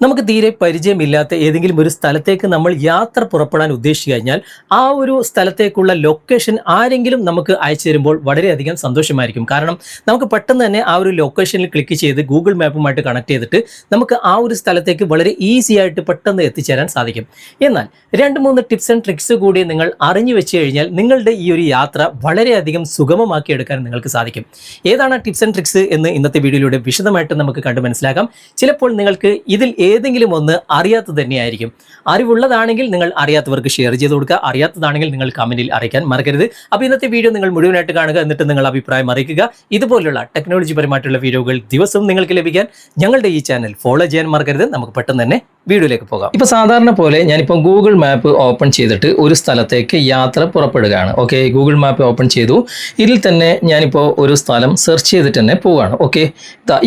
നമുക്ക് തീരെ പരിചയമില്ലാത്ത ഏതെങ്കിലും ഒരു സ്ഥലത്തേക്ക് നമ്മൾ യാത്ര പുറപ്പെടാൻ ഉദ്ദേശിച്ചു കഴിഞ്ഞാൽ ആ ഒരു സ്ഥലത്തേക്കുള്ള ലൊക്കേഷൻ ആരെങ്കിലും നമുക്ക് അയച്ചു തരുമ്പോൾ വളരെയധികം സന്തോഷമായിരിക്കും. കാരണം നമുക്ക് പെട്ടെന്ന് തന്നെ ആ ഒരു ലൊക്കേഷനിൽ ക്ലിക്ക് ചെയ്ത് ഗൂഗിൾ മാപ്പുമായിട്ട് കണക്ട് ചെയ്തിട്ട് നമുക്ക് ആ ഒരു സ്ഥലത്തേക്ക് വളരെ ഈസി ആയിട്ട് പെട്ടെന്ന് എത്തിച്ചേരാൻ സാധിക്കും. എന്നാൽ രണ്ട് മൂന്ന് ടിപ്സ് ആൻഡ് ട്രിക്സ് കൂടി നിങ്ങൾ അറിഞ്ഞു വെച്ച് കഴിഞ്ഞാൽ നിങ്ങളുടെ ഈ ഒരു യാത്ര വളരെയധികം സുഗമമാക്കി എടുക്കാൻ നിങ്ങൾക്ക് സാധിക്കും. ഏതാണ് ടിപ്സ് ആൻഡ് ട്രിക്സ് എന്ന് ഇന്നത്തെ വീഡിയോയിലൂടെ വിശദമായിട്ട് നമുക്ക് കണ്ടു മനസ്സിലാക്കാം. ചിലപ്പോൾ നിങ്ങൾക്ക് ഇതിൽ ഏതെങ്കിലും ഒന്ന് അറിയാത്തത് തന്നെയായിരിക്കും. അറിവുള്ളതാണെങ്കിൽ നിങ്ങൾ അറിയാത്തവർക്ക് ഷെയർ ചെയ്ത് കൊടുക്കുക. അറിയാത്തതാണെങ്കിൽ നിങ്ങൾ കമന്റിൽ അറിയിക്കാൻ മറക്കരുത്. അപ്പോൾ ഇന്നത്തെ വീഡിയോ നിങ്ങൾ മുഴുവനായിട്ട് കാണുക എന്നിട്ട് നിങ്ങൾ അഭിപ്രായം അറിയിക്കുക. ഇതുപോലുള്ള ടെക്നോളജി പരമായിട്ടുള്ള വീഡിയോകൾ ദിവസവും നിങ്ങൾക്ക് ലഭിക്കാൻ ഞങ്ങളുടെ ഈ ചാനൽ ഫോളോ ചെയ്യാൻ മറക്കരുത്. നമുക്ക് പെട്ടെന്ന് തന്നെ വീഡിയോയിലേക്ക് പോകാം. ഇപ്പോൾ സാധാരണ പോലെ ഞാനിപ്പോൾ ഗൂഗിൾ മാപ്പ് ഓപ്പൺ ചെയ്തിട്ട് ഒരു സ്ഥലത്തേക്ക് യാത്ര പുറപ്പെടുകയാണ്. ഓക്കെ ഗൂഗിൾ മാപ്പ് ഓപ്പൺ ചെയ്തു. ഇതിൽ തന്നെ ഞാനിപ്പോൾ ഒരു സ്ഥലം സെർച്ച് ചെയ്തിട്ട് തന്നെ പോവുകയാണ് ഓക്കെ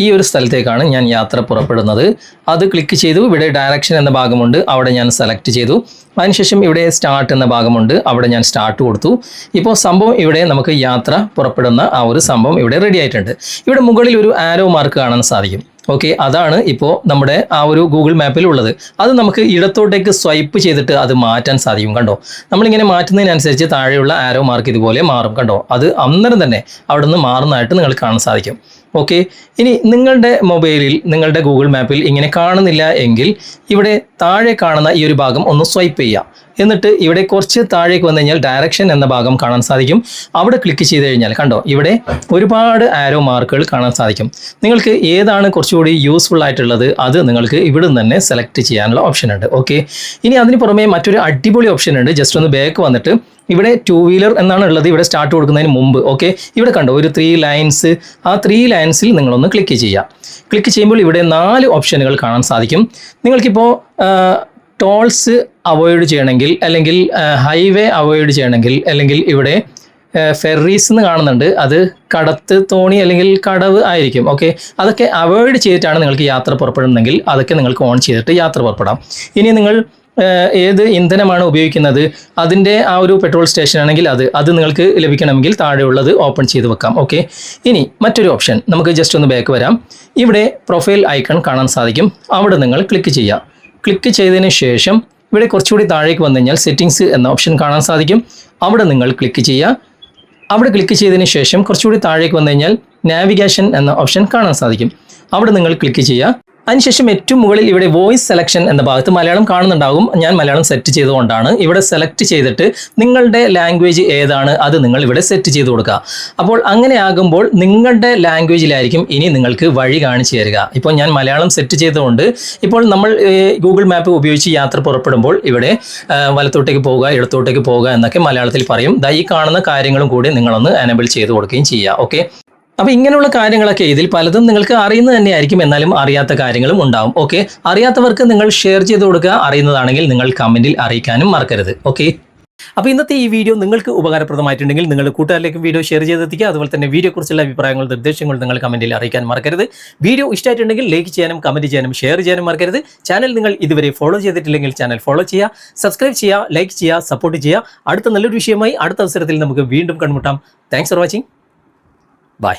ഈ ഒരു സ്ഥലത്തേക്കാണ് ഞാൻ യാത്ര പുറപ്പെടുന്നത്. അത് ക്ലിക്ക് ചെയ്തു. ഇവിടെ ഡയറക്ഷൻ എന്ന ഭാഗമുണ്ട്. അവിടെ ഞാൻ സെലക്ട് ചെയ്തു. അതിനുശേഷം ഇവിടെ സ്റ്റാർട്ട് എന്ന ഭാഗമുണ്ട്. അവിടെ ഞാൻ സ്റ്റാർട്ട് കൊടുത്തു. ഇപ്പോൾ സംഭവം ഇവിടെ നമുക്ക് യാത്ര പുറപ്പെടുന്ന ആ ഒരു സംഭവം ഇവിടെ റെഡി ആയിട്ടുണ്ട്. ഇവിടെ മുകളിൽ ഒരു ആരോ മാർക്ക് കാണാൻ സാധിക്കും. ഓക്കെ അതാണ് ഇപ്പോൾ നമ്മുടെ ആ ഒരു ഗൂഗിൾ മാപ്പിൽ ഉള്ളത്. അത് നമുക്ക് ഇടത്തോട്ടേക്ക് സ്വൈപ്പ് ചെയ്തിട്ട് അത് മാറ്റാൻ സാധിക്കും കണ്ടോ? നമ്മളിങ്ങനെ മാറ്റുന്നതിനനുസരിച്ച് താഴെയുള്ള ആരോ മാർക്ക് ഇതുപോലെ മാറും കണ്ടോ? അത് അന്നേരം തന്നെ അവിടെ നിന്ന് മാറുന്നതായിട്ട് നിങ്ങൾക്ക് കാണാൻ സാധിക്കും. ഓക്കെ ഇനി നിങ്ങളുടെ മൊബൈലിൽ നിങ്ങളുടെ ഗൂഗിൾ മാപ്പിൽ ഇങ്ങനെ കാണുന്നില്ല എങ്കിൽ ഇവിടെ താഴെ കാണുന്ന ഈ ഒരു ഭാഗം ഒന്ന് സ്വൈപ്പ് ചെയ്യാം എന്നിട്ട് ഇവിടെ കുറച്ച് താഴേക്ക് വന്നു കഴിഞ്ഞാൽ ഡയറക്ഷൻ എന്ന ഭാഗം കാണാൻ സാധിക്കും. അവിടെ ക്ലിക്ക് ചെയ്ത് കഴിഞ്ഞാൽ കണ്ടോ ഇവിടെ ഒരുപാട് ആരോ മാർക്കുകൾ കാണാൻ സാധിക്കും. നിങ്ങൾക്ക് ഏതാണ് കുറച്ചുകൂടി യൂസ്ഫുൾ ആയിട്ടുള്ളത് അത് നിങ്ങൾക്ക് ഇവിടെ തന്നെ സെലക്ട് ചെയ്യാനുള്ള ഓപ്ഷൻ ഉണ്ട്. ഓക്കെ ഇനി അതിന് പുറമെ മറ്റൊരു അടിപൊളി ഓപ്ഷൻ ഉണ്ട്. ജസ്റ്റ് ഒന്ന് ബാക്ക് വന്നിട്ട് ഇവിടെ ടു വീലർ എന്നാണ് ഉള്ളത്. ഇവിടെ സ്റ്റാർട്ട് കൊടുക്കുന്നതിന് മുമ്പ് ഓക്കെ ഇവിടെ കണ്ടോ ഒരു ത്രീ ലൈൻസ് ആ ത്രീ ലൈൻസിൽ നിങ്ങളൊന്ന് ക്ലിക്ക് ചെയ്യുക. ക്ലിക്ക് ചെയ്യുമ്പോൾ ഇവിടെ നാല് ഓപ്ഷനുകൾ കാണാൻ സാധിക്കും. നിങ്ങൾക്കിപ്പോൾ ടോൾസ് അവോയ്ഡ് ചെയ്യണമെങ്കിൽ അല്ലെങ്കിൽ ഹൈവേ അവോയ്ഡ് ചെയ്യണമെങ്കിൽ അല്ലെങ്കിൽ ഇവിടെ ഫെറീസ് എന്ന് കാണുന്നുണ്ട്. അത് കടത്ത് തോണി അല്ലെങ്കിൽ കടവ് ആയിരിക്കും ഓക്കെ അതൊക്കെ അവോയ്ഡ് ചെയ്തിട്ടാണ് നിങ്ങൾക്ക് യാത്ര പുറപ്പെടുന്നതെങ്കിൽ അതൊക്കെ നിങ്ങൾക്ക് ഓൺ ചെയ്തിട്ട് യാത്ര പുറപ്പെടാം. ഇനി നിങ്ങൾ ഏത് ഇന്ധനമാണ് ഉപയോഗിക്കുന്നത്? അതിന്റെ ആ ഒരു പെട്രോൾ സ്റ്റേഷൻ ആണെങ്കിൽ അത് അത് നിങ്ങൾക്ക് ലഭിക്കണമെങ്കിൽ താഴെയുള്ളത് ഓപ്പൺ ചെയ്ത് വെക്കാം ഓക്കെ? ഇനി മറ്റൊരു ഓപ്ഷൻ നമുക്ക് ജസ്റ്റ് ഒന്ന് ബാക്ക് വരാം. ഇവിടെ പ്രൊഫൈൽ ഐക്കൺ കാണാൻ സാധിക്കും. അവിടെ നിങ്ങൾ ക്ലിക്ക് ചെയ്യുക. ക്ലിക്ക് ചെയ്തതിന് ശേഷം ഇവിടെ കുറച്ചുകൂടി താഴേക്ക് വന്നു കഴിഞ്ഞാൽ സെറ്റിങ്സ് എന്ന ഓപ്ഷൻ കാണാൻ സാധിക്കും. അവിടെ നിങ്ങൾ ക്ലിക്ക് ചെയ്യുക. അവിടെ ക്ലിക്ക് ചെയ്തതിന് ശേഷം കുറച്ചുകൂടി താഴേക്ക് വന്നു കഴിഞ്ഞാൽ നാവിഗേഷൻ എന്ന ഓപ്ഷൻ കാണാൻ സാധിക്കും. അവിടെ നിങ്ങൾ ക്ലിക്ക് ചെയ്യുക. അതിനുശേഷം ഏറ്റവും മുകളിൽ ഇവിടെ വോയിസ് സെലക്ഷൻ എന്ന ഭാഗത്ത് മലയാളം കാണുന്നുണ്ടാകും. ഞാൻ മലയാളം സെറ്റ് ചെയ്തുകൊണ്ടാണ്. ഇവിടെ സെലക്ട് ചെയ്തിട്ട് നിങ്ങളുടെ ലാംഗ്വേജ് ഏതാണ് അത് നിങ്ങൾ ഇവിടെ സെറ്റ് ചെയ്ത് കൊടുക്കുക. അപ്പോൾ അങ്ങനെ ആകുമ്പോൾ നിങ്ങളുടെ ലാംഗ്വേജിലായിരിക്കും ഇനി നിങ്ങൾക്ക് വഴി കാണിച്ചു തരിക. ഇപ്പോൾ ഞാൻ മലയാളം സെറ്റ് ചെയ്തുകൊണ്ട് ഇപ്പോൾ നമ്മൾ ഗൂഗിൾ മാപ്പ് ഉപയോഗിച്ച് യാത്ര പുറപ്പെടുമ്പോൾ ഇവിടെ വലത്തോട്ടേക്ക് പോവുക ഇടത്തോട്ടേക്ക് പോവുക എന്നൊക്കെ മലയാളത്തിൽ പറയും. ദാ ഈ കാണുന്ന കാര്യങ്ങളും കൂടി നിങ്ങളൊന്ന് എനബിൾ ചെയ്ത് കൊടുക്കുകയും ചെയ്യുക. ഓക്കെ അപ്പൊ ഇങ്ങനെയുള്ള കാര്യങ്ങളൊക്കെ ഇതിൽ പലതും നിങ്ങൾക്ക് അറിയുന്നത് തന്നെയായിരിക്കും. എന്നാലും അറിയാത്ത കാര്യങ്ങളും ഉണ്ടാവും. ഓക്കെ അറിയാത്തവർക്ക് നിങ്ങൾ ഷെയർ ചെയ്ത് കൊടുക്കുക. അറിയുന്നതാണെങ്കിൽ നിങ്ങൾ കമന്റിൽ അറിയിക്കാനും മറക്കരുത്. ഓക്കെ അപ്പോൾ ഇന്നത്തെ ഈ വീഡിയോ നിങ്ങൾക്ക് ഉപകാരപ്രദമായിട്ടുണ്ടെങ്കിൽ നിങ്ങളുടെ കൂട്ടുകാരിലേക്ക് വീഡിയോ ഷെയർ ചെയ്തെത്തിക്കുക. അതുപോലെ തന്നെ വീഡിയോക്കുറിച്ചുള്ള അഭിപ്രായങ്ങളും നിർദ്ദേശങ്ങളും നിങ്ങൾ കമന്റിൽ അറിയിക്കാൻ മറക്കരുത്. വീഡിയോ ഇഷ്ടമായിട്ടുണ്ടെങ്കിൽ ലൈക്ക് ചെയ്യാനും കമന്റ് ചെയ്യാനും ഷെയർ ചെയ്യാനും മറക്കരുത്. ചാനൽ നിങ്ങൾ ഇതുവരെ ഫോളോ ചെയ്തിട്ടില്ലെങ്കിൽ ചാനൽ ഫോളോ ചെയ്യുക. സബ്സ്ക്രൈബ് ചെയ്യുക ലൈക്ക് ചെയ്യുക സപ്പോർട്ട് ചെയ്യുക. അടുത്ത നല്ലൊരു വിഷയമായി അടുത്ത അവസരത്തിൽ നമുക്ക് വീണ്ടും കണ്ടുമുട്ടാം. Thanks for watching bye